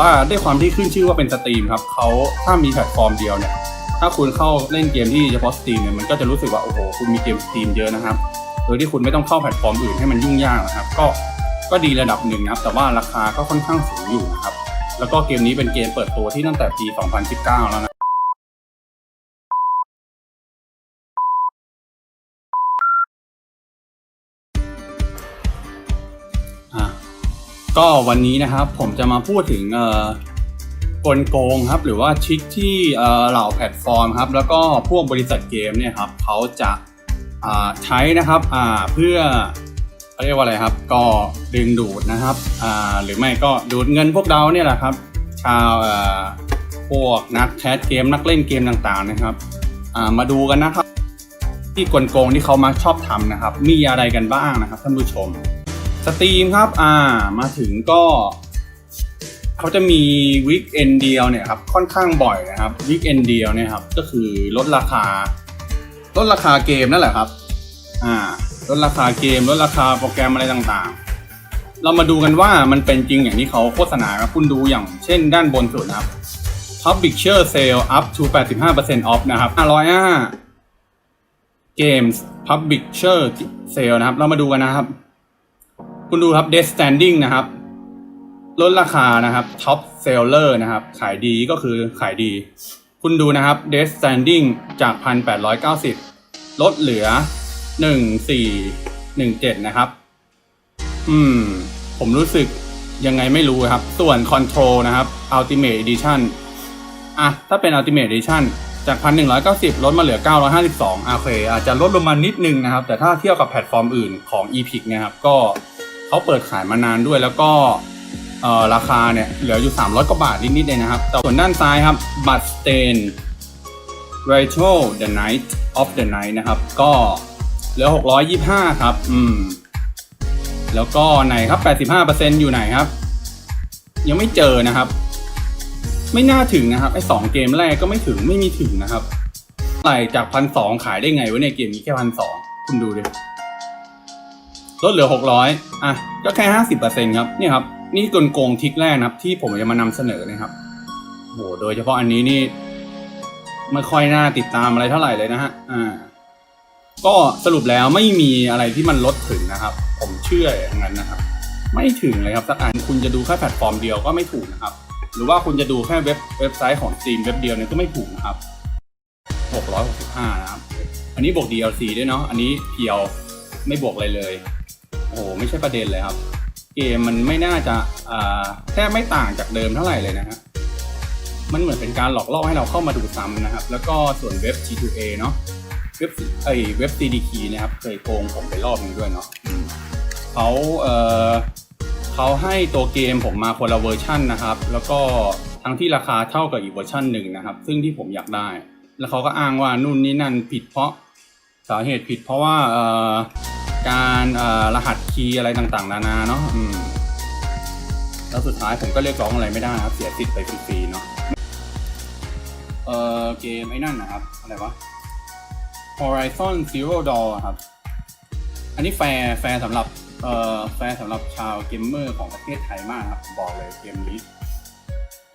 ว่าด้วยความที่ขึ้นชื่อว่าเป็นสตรีมครับเขาถ้ามีแพลตฟอร์มเดียวเนี่ย ถ้าคุณเข้าเล่นเกมที่เฉพาะสตรีมเนี่ยมันก็จะรู้สึกว่าโอ้โหคุณมีเกมสตรีมเยอะนะครับโดยที่คุณไม่ต้องเข้าแพลตฟอร์มอื่นให้มันยุ่งยากนะครับ ก็ก็ดีระดับหนึ่งนะครับแต่ว่าราคาก็ค่อนข้างสูงอยู่นะครับแล้วก็เกมนี้เป็นเกมเปิดตัวที่ตั้งแต่ปี 2019 แล้วนะ ก็วันนี้นะครับผมจะมาพูดถึงเอ่อกลโกงครับหรือว่าทริคที่เหล่าแพลตฟอร์มครับแล้วก็พวกบริษัทเกมเนี่ยครับเขาจะาใช้นะครับเพื่อเขาเรียกว่าอะไรครับ ก็ดึงดูดนะครับหรือไม่ก็ดูดเงินพวกเราเนี่ยแหละครับชาวพวกนักแคสเกมนักเล่นเกมต่างๆนะครับามาดูกันนะครับ ที่กลโกงที่เขามาชอบทำนะครับ มีอะไรกันบ้างนะครับท่านผู้ชม สตรีมครับ อ่า มาถึงก็เขาจะมีวิกเอนเดียวเนี่ยครับค่อนข้างบ่อยนะครับวิกเอนเดียวเนี่ยครับก็คือลดราคา ลดราคาเกมนั่นแหละครับ อ่า ลดราคาเกม ลดราคาโปรแกรมอะไรต่างๆ เรามาดูกันว่ามันเป็นจริงอย่างที่เขาโฆษณาครับคุณดูอย่างเช่นด้านบนสุดนะครับ Publisher Sale up to 85% off นะครับ505 Games Publisher Sale นะครับ เรามาดูกันนะครับ คุณดูครับ Death Standing นะครับลดราคานะครับ Top Seller นะครับ ขายดีก็คือขายดี คุณดูนะครับ Death Standing จาก 1,890 ลดเหลือ 1417 นะครับ อืม ผมรู้สึกยังไงไม่รู้ครับ ส่วน Control นะครับ Ultimate Edition อะ ถ้าเป็น Ultimate Edition จาก 1,190 ลดมาเหลือ 952อะโอเค อาจจะลดลงมานิดนึงนะครับ แต่ถ้าเทียบกับแพลตฟอร์มอื่นของ Epic นะครับ ก็ เขาเปิดขายมานานด้วย แล้วก็ราคาเนี่ยเหลืออยู่ 300 กว่าบาทนิดๆเลยนะครับแต่ส่วนด้านซ้ายครับบัตร Stain Retro The Night of the Night นะครับ ก็เหลือ 625 ครับ อืม แล้วก็ไหนครับ 85%อยู่ไหนครับ ยังไม่เจอนะครับ ไม่น่าถึงนะครับ ไอ้สองเกมแรกก็ไม่ถึงไม่มีถึงนะครับไหลจากพันสองขายได้ไงวะเนี่ยเกมนี้แค่พันสองคุณดูดิ ลดเหลือหกร้อยอะก็แค่ห้าสิบเปอร์เซ็นครับนี่ครับนี่กลโกงทิกแรกนะครับที่ผมจะมานำเสนอนะครับโหโดยเฉพาะอันนี้นี่ไม่ค่อยน่าติดตามอะไรเท่าไหร่เลยนะฮะอ่าก็สรุปแล้วไม่มีอะไรที่มันลดถึงนะครับ ผมเชื่ออย่างนั้นนะครับ ไม่ถึงเลยครับสักอันคุณจะดูแค่แพลตฟอร์มเดียวก็ไม่ถูกนะครับ หรือว่าคุณจะดูแค่เว็บเว็บไซต์ของ Steam เว็บเดียวเนี่ยก็ไม่ถูกนะครับ665 นะครับ อันนี้บวก DLC ด้วยเนาะอันนี้เพียวไม่บวกอะไรเลย โอ้โหไม่ใช่ประเด็นเลยครับ เกมมันไม่น่าจะแทบไม่ต่างจากเดิมเท่าไหร่เลยนะฮะมันเหมือนเป็นการหลอกล่อให้เราเข้ามาดูซ้ำนะครับ แล้วก็ส่วนเว็บ G2A เนาะเว็บไอเว็บ CDK นะครับเคยโกงผมไปรอบนึงด้วยเนาะเขาเอ่อเขาให้ตัวเกมผมมาคนละเวอร์ชันนะครับ แล้วก็ทั้งที่ราคาเท่ากับอีกเวอร์ชันหนึ่งนะครับ ซึ่งที่ผมอยากได้ แล้วเขาก็อ้างว่านู่นนี่นั่นผิดเพราะสาเหตุผิดเพราะว่าเอ่อ การรหัสคีย์อะไรต่างๆ นานาเนาะแล้วสุดท้ายผมก็เรียกร้องอะไรไม่ได้ครับ เสียสิทธิ์ไปฟรีๆเนาะเออเกมไอ้นั่นนะครับ อะไรวะ Horizon Zero Dawn ครับ อันนี้แฟร์แฟร์สำหรับเอ่อแฟร์สำหรับชาวเกมเมอร์ของประเทศไทยมากครับ บอกเลยเกมนี้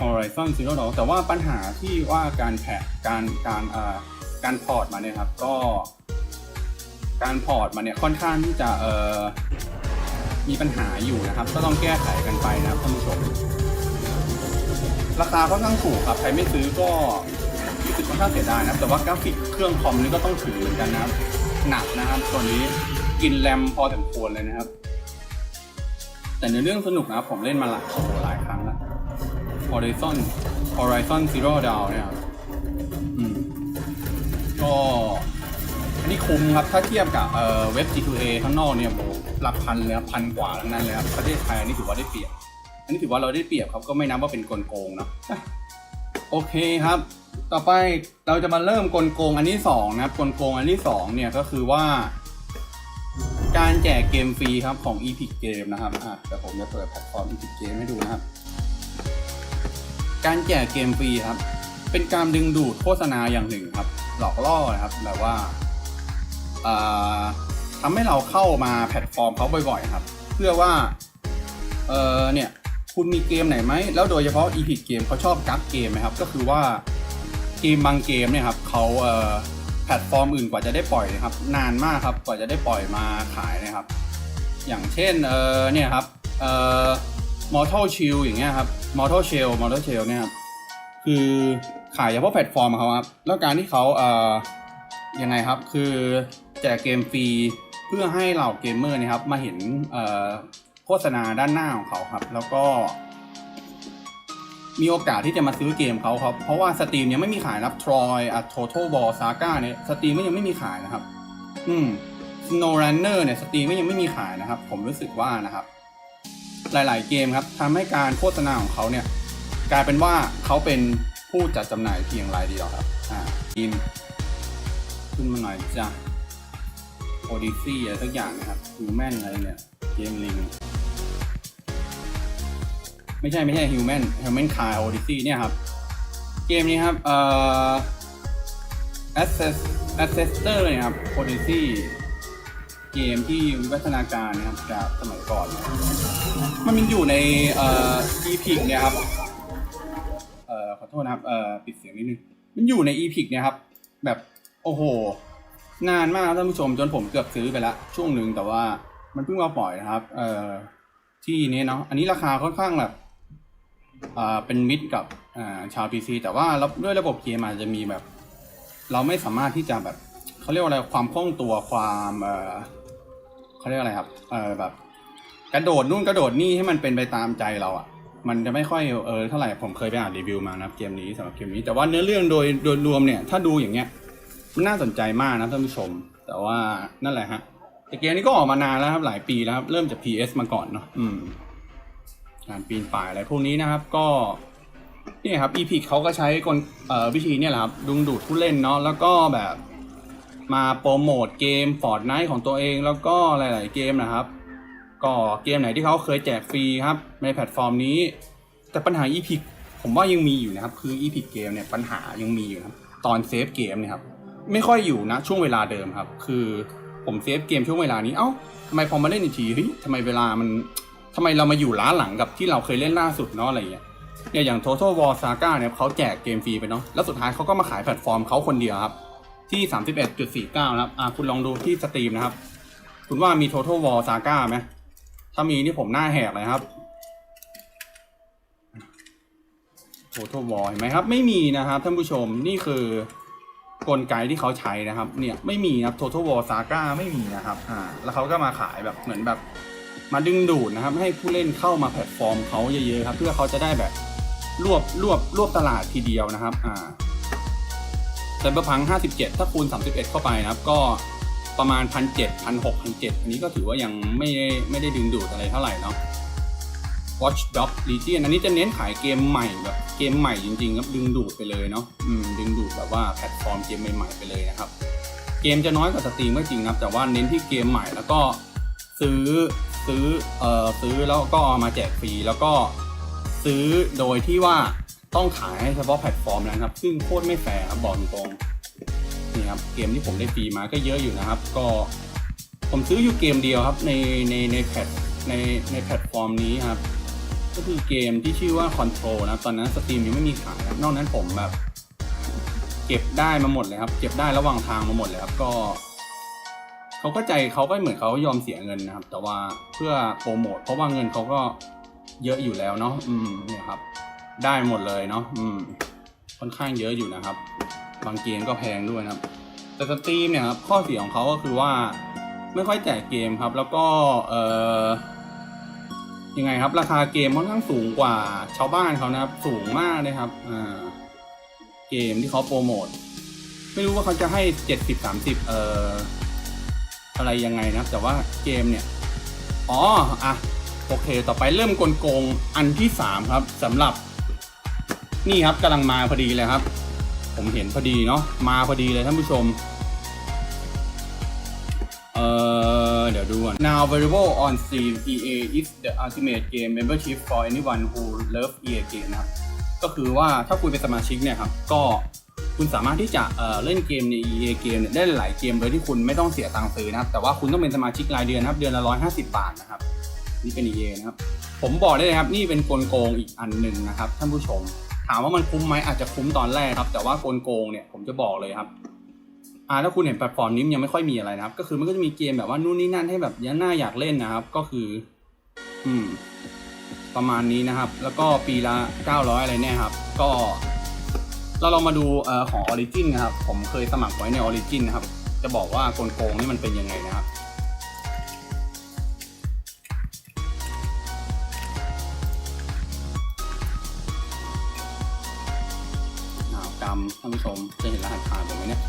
Horizon Zero Dawn แต่ว่าปัญหาที่ว่าการแพะการการเอ่อการพอร์ตมาเนี่ยครับ ก็ การพอร์ตมาเนี่ยค่อนข้างที่จะเอ่อมีปัญหาอยู่นะครับ ก็ต้องแก้ไขกันไปนะครับท่านผู้ชม ราคาค่อนข้างถูกครับ ใครไม่ซื้อก็รู้สึกค่อนข้างเสียดายนะครับแต่ว่ากราฟิกเครื่องคอมนี่ก็ต้องถือเหมือนกันนะครับ หนักนะครับตัวนี้กินแรมพอสมควรเลยนะครับ แต่ในเรื่องสนุกนะครับผมเล่นมาหลายโอ้หหลายครั้งแล้ว Horizon Horizon Zero Dawn เนี่ยอืมก็ นนี้คุ้มครับ ถ้าเทียบกับเอ่อเว็บ G2A ข้างนอกเนี่ยโหหลักพันเลยครับพันกว่าทั้งนั้นเลยครับประเทศไทยอันนี้ถือว่าได้เปรียบ อันนี้ถือว่าเราได้เปรียบครับก็ไม่นับว่าเป็นกลโกงเนาะโอเคครับ ต่อไปเราจะมาเริ่มกลโกงอันที่สองนะครับกลโกงอันที่สองเนี่ยก็คือว่า การแจกเกมฟรีครับของ Epic Game นะครับอะเดี๋ยวผมจะเปิดแพลตฟอร์ม Epic Game ให้ดูนะครับ การแจกเกมฟรีครับ เป็นการดึงดูดโฆษณาอย่างหนึ่งครับ หลอกล่อนะครับแบบว่า อ่าทำให้เราเข้ามาแพลตฟอร์มเขาบ่อยๆครับ เพื่อว่าเออเนี่ยคุณมีเกมไหนไหมแล้วโดยเฉพาะ Epic เกมเขาชอบกักเกมไหมครับก็คือว่าเกมบางเกมเนี่ยครับเขาเอ่อแพลตฟอร์มอื่นกว่าจะได้ปล่อยนะครับ นานมากครับกว่าจะได้ปล่อยมาขายนะครับ อย่างเช่นเออเนี่ยครับเอ่อ Mortal Shield อย่างเงี้ยครับ Mortal Shell Mortal Shell เนี่ยครับคือขายเฉพาะแพลตฟอร์มของเขาครับแล้วการที่เขาเอ่อ ยังไงครับคือแจกเกมฟรีเพื่อให้เหล่าเกมเมอร์เนะครับ มาเห็นโฆษณาด้านหน้าของเขาครับ แล้วก็ มีโอกาสที่จะมาซื้อเกมเขาครับ เพราะว่าสตรีมยังไม่มีขายรับ Troy อะ Total War Saga เนี่ยสตรีมยังไม่มีขายนะครับ อืม Snow Runner เนี่ยสตรีมยังไม่มีขายนะครับ ผมรู้สึกว่านะครับ หลายๆเกมครับทำให้การโฆษณาของเขาเนี่ย กลายเป็นว่าเขาเป็นผู้จัดจำหน่ายเพียงรายเดียวครับ อ่าทีม ขึ้นมาหน่อยจ้ะโอดิซี่อะไรสักอย่างนะครับฮิวแมนอะไรเนี่ย เกมลิง ไม่ใช่ไม่ใช่ฮิวแมนฮิวแมนคายโอดิซี่เนี่ยครับ เกมนี้ครับ เอ่อ Access Accessor เนี่ยครับ Odyssey เกมที่วิวัฒนาการนะครับจากสมัยก่อน มันมีอยู่ในเอ่อ Epic เนี่ยครับ เอ่อ ขอโทษนะครับ เอ่อ ปิดเสียงนิดนึง มันอยู่ใน Epic เนี่ยครับ แบบ อ้โห นานมากครับท่านผู้ชมจนผมเกือบซื้อไปละช่วงหนึ่งแต่ว่ามันเพิ่งมาปล่อยนะครับ เอ่อที่นี้เนาะอันนี้ราคาค่อนข้างแบบอ่าเป็นมิตรกับอ่าชาว PC แต่ว่าด้วยระบบเกมอาจจะมีแบบ เราไม่สามารถที่จะแบบเขาเรียกว่าอะไรความคล่องตัวความเอ่อเขาเรียกอะไรครับเอ่อแบบ กระโดดนู่นกระโดดนี่ให้มันเป็นไปตามใจเราอะ่ะมันจะไม่ค่อยเออเท่าไหร่ผมเคยไปอ่านรีวิวมานะครับเกมนี้สำหรับเกมนี้แต่ว่าเนื้อเรื่องโดยโดยรวมเนี่ยถ้าดูอย่างเงี้ย นน่าสนใจมากนะท่านผู้ชม แต่ว่านั่นแหละฮะแต่เกมนี้ก็ออกมานานแล้วครับหลายปีแล้วครับ เริ่มจาก PS มาก่อนเนาะอืมการปีนป่ายอะไรพวกนี้นะครับ ก็นี่ครับ Epic เขาก็ใช้กลวิธีเนี่ยแหละครับดึงดูดผู้เล่นเนาะแล้วก็แบบมาโปรโมทเกม Fortnite ของตัวเองแล้วก็หลาย ๆ เกมนะครับ ก็เกมไหนที่เขาเคยแจกฟรีครับ ในแพลตฟอร์มนี้ แต่ปัญหา Epic ผมว่ายังมีอยู่นะครับ คือ Epic เกมเนี่ยปัญหายังมีอยู่ครับ ตอนเซฟเกมเนี่ยครับ ไม่ค่อยอยู่นะช่วงเวลาเดิมครับ คือผมเซฟเกมช่วงเวลานี้เอ้าทำไมพอมาเล่นอีกทีเฮ้ยทำไมเวลามันทำไมเรามาอยู่ล้าหลังกับที่เราเคยเล่นล่าสุดเนาะอะไรเงี้ยเนี่ยอย่าง Total War Saga เนี่ยเขาแจกเกมฟรีไปเนาะแล้วสุดท้ายเขาก็มาขายแพลตฟอร์มเขาคนเดียวครับ ที่ 31.49 นะครับอะคุณลองดูที่สตรีมนะครับ คุณว่ามี Total War Saga ไหมถ้ามีนี่ผมหน้าแหกเลยครับ Total War เห็นไหมครับ ไม่มีนะครับท่านผู้ชมนี่คือ กลไกที่เขาใช้นะครับ เนี่ยไม่มีนะครับ Total War Saga ไม่มีนะครับ อ่า แล้วเขาก็มาขายแบบเหมือนแบบมาดึงดูดนะครับ ให้ผู้เล่นเข้ามาแพลตฟอร์มเขาเยอะๆครับ เพื่อเขาจะได้แบบรวบรวบรวบตลาดทีเดียวนะครับ อ่าไซเบอร์พัง 57 ถ้าคูณ 31 เข้าไปนะครับ ก็ประมาณ 1 7 0 0 1 6 0 0อันนี้ก็ถือว่ายังไม่ได้ไม่ได้ดึงดูดอะไรเท่าไหร่เนาะ Watch Dog Legion อันนี้จะเน้นขายเกมใหม่แบบเกมใหม่จริงๆครับดึงดูดไปเลยเนาะดึงดูดแบบว่าแพลตฟอร์มเกมใหม่ๆไปเลยนะครับเกมจะน้อยกว่าสตรีมก็จริงครับ แต่ว่าเน้นที่เกมใหม่แล้วก็ซื้อซื้อเอ่อซื้อแล้วก็เอามาแจกฟรีแล้วก็ซื้อโดยที่ว่าต้องขายให้เฉพาะแพลตฟอร์มนะครับ ซึ่งโคตรไม่แฟร์บอกตรงนี่ครับเกมที่ผมได้ฟรีมาก็เยอะอยู่นะครับ ก็ผมซื้ออยู่เกมเดียวครับในในในแพลตในในแพลตฟอร์มนี้ครับ ก็คือเกมที่ชื่อว่า Control นะ ตอนนั้นสตรีมยังไม่มีขายนะนอกนั้นผมแบบ เก็บได้มาหมดเลยครับ เก็บได้ระหว่างทางมาหมดเลยครับ ก็เขาก็ใจเขาก็เหมือนเขายอมเสียเงินนะครับ แต่ว่าเพื่อโปรโมทเพราะว่าเงินเขาก็เยอะอยู่แล้วเนาะอืมเนี่ยครับ ได้หมดเลยเนาะอืม ค่อนข้างเยอะอยู่นะครับ บางเกมก็แพงด้วยนะครับ แต่สตรีมเนี่ยครับข้อเสียของเขาก็คือว่าไม่ค่อยแจกเกมครับ แล้วก็เออ ยังไงครับ ราคาเกมค่อนข้างสูงกว่าชาวบ้านเขานะครับ สูงมากเลยครับอ่าเกมที่เขาโปรโมทไม่รู้ว่าเขาจะให้เจ็ดสิบสามสิบเอ่ออะไรยังไงนะแต่ว่าเกมเนี่ยอ๋ออะโอเค ต่อไปเริ่มกลโกงอันที่สามครับสำหรับ นี่ครับกำลังมาพอดีเลยครับ ผมเห็นพอดีเนาะมาพอดีเลยท่านผู้ชมเอ่อ เดี๋ยวดูก่อน now available on Steam EA is the ultimate game membership for anyone who love EA game นะครับ ก็คือว่าถ้าคุณเป็นสมาชิกเนี่ยครับ ก็คุณสามารถที่จะเเล่นเกมใน EA เกมเนี่ยได้หลายเกมโดยที่คุณไม่ต้องเสียตังค์ซื้อนะครับ แต่ว่าคุณต้องเป็นสมาชิกรายเดือนนะครับ เดือนละ 150 บาทนะครับ นี่เป็น EA นะครับ ผมบอกได้เลยครับ นี่เป็นกลโกงอีกอันหนึ่งนะครับท่านผู้ชม ถามว่ามันคุ้มไหมอาจจะคุ้มตอนแรกครับ แต่ว่ากลโกงเนี่ยผมจะบอกเลยครับ อ่าถ้าคุณเห็นแพลตฟอร์มนี้ยังไม่ค่อยมีอะไรนะครับ ก็คือมันก็จะมีเกมแบบว่านู่นนี่นั่นให้แบบยันหน้าอยากเล่นนะครับ ก็คือ อืม ประมาณนี้นะครับ แล้วก็ปีละ 900 อะไรเนี่ยครับ ก็เราลองมาดูเอ่อของ Origin นะครับ ผมเคยสมัครไว้ใน Origin นะครับ จะบอกว่ากลโกงนี่มันเป็นยังไงนะครับหนาวกรรมท่านผู้ชมจะเห็นรหัสผ่านผมไหมเนี่ย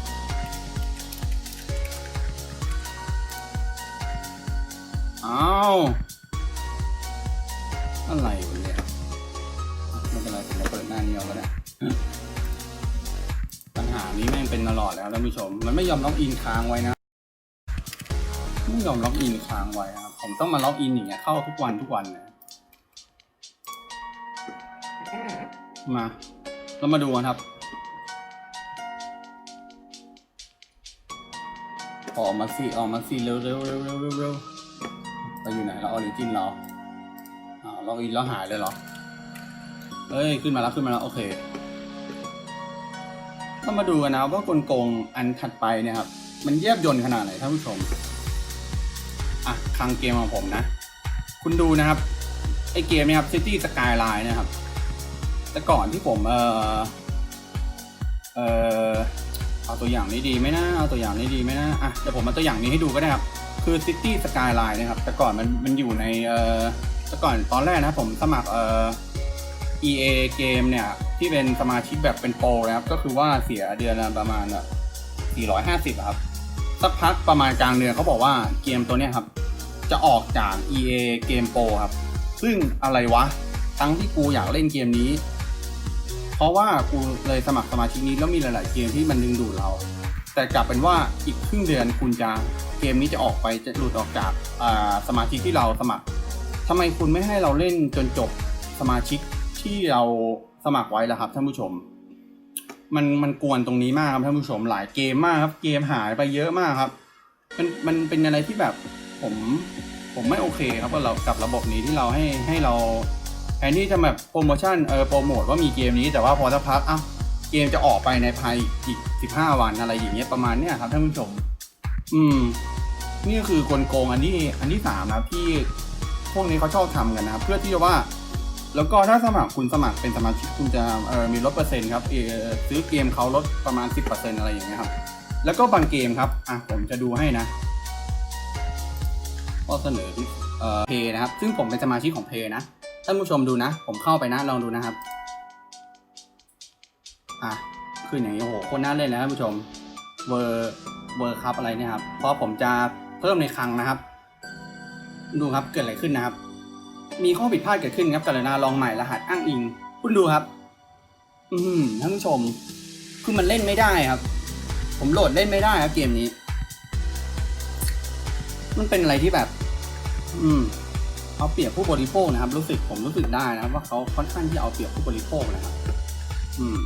อ้าว อะไรวะเนี่ยไม่เป็นไรผมจะเปิดหน้านี้เอาก็ได้ปัญหานี้แม่งเป็นตลอดแล้วท่านผู้ชม มันไม่ยอมล็อกอินค้างไว้นะ ไม่ยอมล็อกอินค้างไว้ครับ ผมต้องมาล็อกอินอย่างเงี้ยเข้าทุกวันทุกวันนะมาเรามาดูกันครับ ออกมาสิออกมาสิเร็วเร็วเร็วเร็วเร็ว ริจินเราอ่าล็อกอินแล้วหายเลยเหรอ เฮ้ย ขึ้นมาแล้วขึ้นมาแล้ว โอเคก็มาดูกันนะว่ากลโกงอันถัดไปเนี่ยครับ มันแยบยนขนาดไหนท่านผู้ชม อะคลังเกมของผมนะ คุณดูนะครับ ไอเกมเนี่ยครับ City Skyline นะครับ แต่ก่อนที่ผม เออเออเอาตัวอย่างนี้ดีไหมนะ เอาตัวอย่างนี้ดีไหมนะ อะเดี๋ยวผมมาตัวอย่างนี้ให้ดูก็ได้ครับ คือ City Skyline นะครับ แต่ก่อนมันมันอยู่ในเออแต่ก่อนตอนแรกนะผมสมัครเออ EA เกมเนี่ย ที่เป็นสมาชิกแบบเป็นโปรนะครับ ก็คือว่าเสียเดือนละประมาณแบบ450ครับ สักพักประมาณกลางเดือนเขาบอกว่าเกมตัวเนี้ยครับ จะออกจาก EA เกมโปรครับ ซึ่งอะไรวะ ทั้งที่กูอยากเล่นเกมนี้ เพราะว่ากูเลยสมัครสมาชิกนี้แล้วมีหลาย ๆ เกมที่มันดึงดูดเรา แต่กลับเป็นว่าอีกครึ่งเดือนคุณจะเกมนี้จะออกไปจะหลุดออกจากสมาชิกที่เราสมัครทำไมคุณไม่ให้เราเล่นจนจบสมาชิกที่เราสมัครไว้ล่ะครับท่านผู้ชม มันมันกวนตรงนี้มากครับท่านผู้ชมหลายเกมมากครับ เกมหายไปเยอะมากครับ มันมันเป็นอะไรที่แบบผมผมไม่โอเคครับกับเรากับระบบนี้ที่เราให้ให้เราแทนที่จะแบบโปรโมชั่นเออโปรโมทว่ามีเกมนี้แต่ว่าพอสักพักอ้าว เกมจะออกไปในภายอีกสิบห้าวันอะไรอย่างเงี้ยประมาณเนี้ยครับท่านผู้ชม อืม นี่คือกลโกงอันที่อันที่สามนะครับที่พวกนี้เขาชอบทำกันนะครับเพื่อที่จะว่า แล้วก็ถ้าสมัครคุณสมัครเป็นสมาชิกคุณจะเออมีลดเปอร์เซ็นต์ครับเออซื้อเกมเขาลดประมาณ 10%อะไรอย่างเงี้ยครับ แล้วก็บางเกมครับอะผมจะดูให้นะข้อเสนอเอ่อเพย์นะครับ ซึ่งผมเป็นสมาชิกของเพย์นะท่านผู้ชมดูนะ ผมเข้าไปนะลองดูนะครับ อะขึ้นอย่างนี้โอ้โหคนน่าเล่นนะท่านผู้ชมเวอร์เวอร์คัพอะไรเนี่ยครับ เพราะผมจะเพิ่มในคลังนะครับ ดูครับเกิดอะไรขึ้นนะครับ มีข้อผิดพลาดเกิดขึ้นครับกรุณาลองใหม่รหัสอ้างอิง คุณดูครับ อืมท่านผู้ชม คือมันเล่นไม่ได้ครับ ผมโหลดเล่นไม่ได้ครับเกมนี้ มันเป็นอะไรที่แบบ อืมเอาเปรียบผู้บริโภคนะครับ รู้สึกผมรู้สึกได้นะครับ ว่าเขาค่อนข้างที่จะเอาเปรียบผู้บริโภคนะครับ อืม